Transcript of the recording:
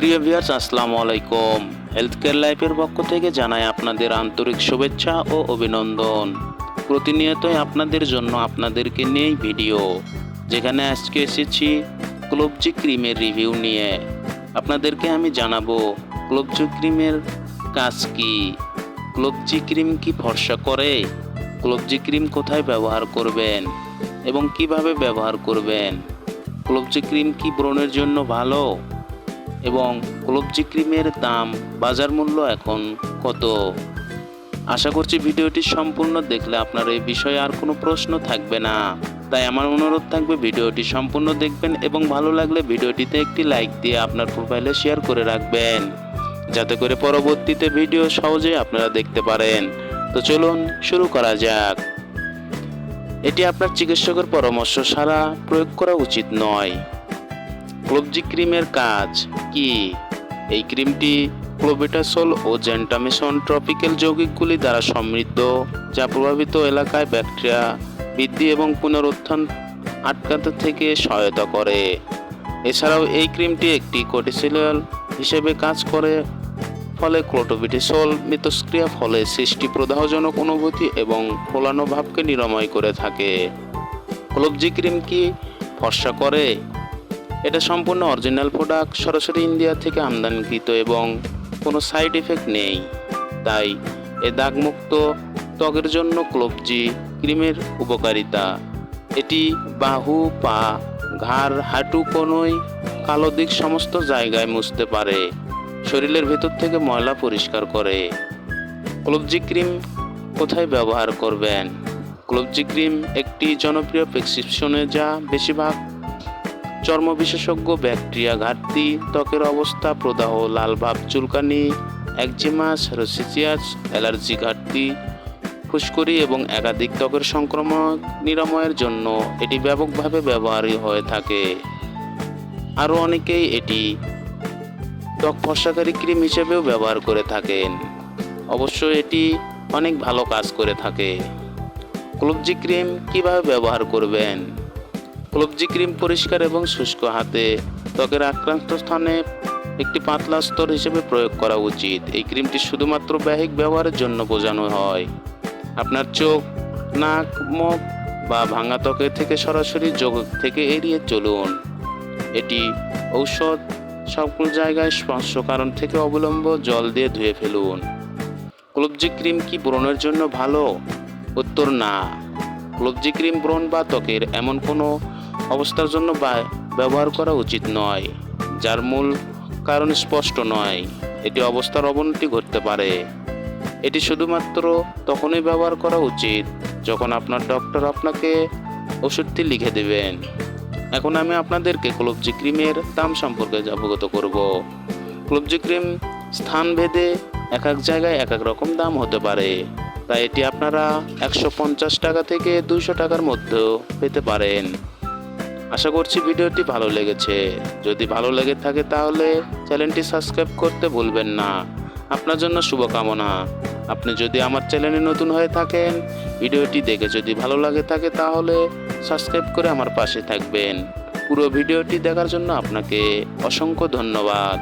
প্রিয় ভিউয়ার্স, আসসালামু আলাইকুম। হেলথ কেয়ার লাইফের পক্ষ থেকে জানাই আপনাদের আন্তরিক শুভেচ্ছা ও অভিনন্দন। প্রতিনিয়তই আপনাদের জন্য আপনাদেরকে নিয়েই ভিডিও, যেখানে আজকে এসেছি ক্লোবজি ক্রিমের রিভিউ নিয়ে। আপনাদেরকে আমি জানাব ক্লোবজি ক্রিমের কাজ কি ক্লোবজি ক্রিম কি ভরসা করে ক্লোবজি ক্রিম কোথায় ব্যবহার করবেন, এবং কীভাবে ব্যবহার করবেন ক্লোবজি ক্রিম কি ব্রণের জন্য ভালো এবং ক্লোবজি ক্রিমের দাম বাজার মূল্য এখন কত? আশা করছি ভিডিওটি সম্পূর্ণ দেখলে আপনার এই বিষয়ে আর কোনো প্রশ্ন থাকবে না। তাই আমার অনুরোধ থাকবে ভিডিওটি সম্পূর্ণ দেখবেন এবং ভালো লাগলে ভিডিওটিতে একটি লাইক দিয়ে আপনার প্রোফাইলে শেয়ার করে রাখবেন, যাতে করে পরবর্তীতে ভিডিও সহজে আপনারা দেখতে পারেন। তো চলুন শুরু করা যাক। এটি আপনার চিকিৎসকের পরামর্শ ছাড়া প্রয়োগ করা উচিত নয়। ক্লোবজি ক্রিমের কাজ কি? এই ক্রিমটি ক্লোবেটাসল ও জেন্টামিসন ট্রপিক্যাল যৌগিকগুলি দ্বারা সমৃদ্ধ, যা প্রভাবিত এলাকায় ব্যাকটেরিয়া বৃদ্ধি এবং পুনরুত্থান আটকাতে থেকে সহায়তা করে। এছাড়াও এই ক্রিমটি একটি কোটিসিলাল হিসেবে কাজ করে, ফলে ক্লোটোবিটিসল মিথস্ক্রিয়া ফলে সৃষ্টি প্রদাহজনক অনুভূতি এবং ফোলানো ভাবকে নিরাময় করে থাকে। ক্লোবজি ক্রিম কি ফর্সা করে? এটা সম্পূর্ণ অরিজিনাল প্রোডাক্ট সরাসরি ইন্ডিয়া থেকে আমদানিকৃত এবং কোনো সাইড এফেক্ট নেই। তাই এ দাগমুক্ত, ত্বকের জন্য ক্লোবজি ক্রিমের উপকারিতা। এটি বাহু, পা, ঘাড়, হাঁটু কোনোই কালো দিক সমস্ত জায়গায় মুছতে পারে। শরীরের ভেতর থেকে ময়লা পরিষ্কার করে। ক্লোবজি ক্রিম কোথায় ব্যবহার করবেন? ক্লোবজি ক্রিম একটি জনপ্রিয় প্রেসক্রিপশনে যা বেশিরভাগ চর্ম বিশেষজ্ঞ ব্যাকটেরিয়া ঘাটতি, ত্বকের অবস্থা প্রদাহ, লাল ভাব চুলকানি একজিমাস রোসিচিয়াস, অ্যালার্জি ঘাটতি, ফুসকুড়ি এবং একাধিক ত্বকের সংক্রমণ নিরাময়ের জন্য এটি ব্যাপকভাবে ব্যবহারই হয়ে থাকে। আরও অনেকেই এটি ত্বক ফর্সাকারী ক্রিম হিসেবেও ব্যবহার করে থাকেন। অবশ্য এটি অনেক ভালো কাজ করে থাকে। ক্লোবজি ক্রিম কীভাবে ব্যবহার করবেন? ক্লোবজি ক্রিম পরিষ্কার এবং শুষ্ক হাতে। ত্বকের আক্রান্ত স্থানে একটি পাতলা স্তর হিসেবে প্রয়োগ করা উচিত। এই ক্রিমটি শুধুমাত্র ব্যাহিক ব্যবহারের জন্য বোঝানো হয়। আপনার চোখ, নাক, মুখ বা ভাঙা ত্বকের থেকে সরাসরি যোগ থেকে এড়িয়ে চলুন। এটি ঔষধ, সকল জায়গায় স্পর্শ কারণ থেকে অবলম্ব জল দিয়ে ধুয়ে ফেলুন। ক্লোবজি ক্রিম কি ব্রণের জন্য ভালো? উত্তর না। ক্লোবজি ক্রিম ব্রণ বা ত্বকের এমন কোনো অবস্থার জন্য ব্যবহার করা উচিত নয়, যার মূল কারণ স্পষ্ট নয়। এটি অবস্থার অবনতি ঘটতে পারে। এটি শুধুমাত্র তখনই ব্যবহার করা উচিত যখন আপনার ডক্টর আপনাকে ওষুধটি লিখে দেবেন। এখন আমি আপনাদেরকে ক্লোবজি ক্রিমের দাম সম্পর্কে অবগত করব। ক্লোবজি ক্রিম স্থান ভেদে এক এক জায়গায় এক এক রকম দাম হতে পারে। তাই এটি আপনারা একশো পঞ্চাশ টাকা থেকে দুশো টাকার মধ্যেও পেতে পারেন। আশা করছি ভিডিওটি ভালো লেগেছে। যদি ভালো লেগে থাকে তাহলে চ্যানেলটি সাবস্ক্রাইব করতে ভুলবেন না। আপনার জন্য শুভকামনা। আপনি যদি আমার চ্যানেলে নতুন হয়ে থাকেন, ভিডিওটি দেখে যদি ভালো লাগে থাকে তাহলে সাবস্ক্রাইব করে আমার পাশে থাকবেন। পুরো ভিডিওটি দেখার জন্য আপনাকে অসংখ্য ধন্যবাদ।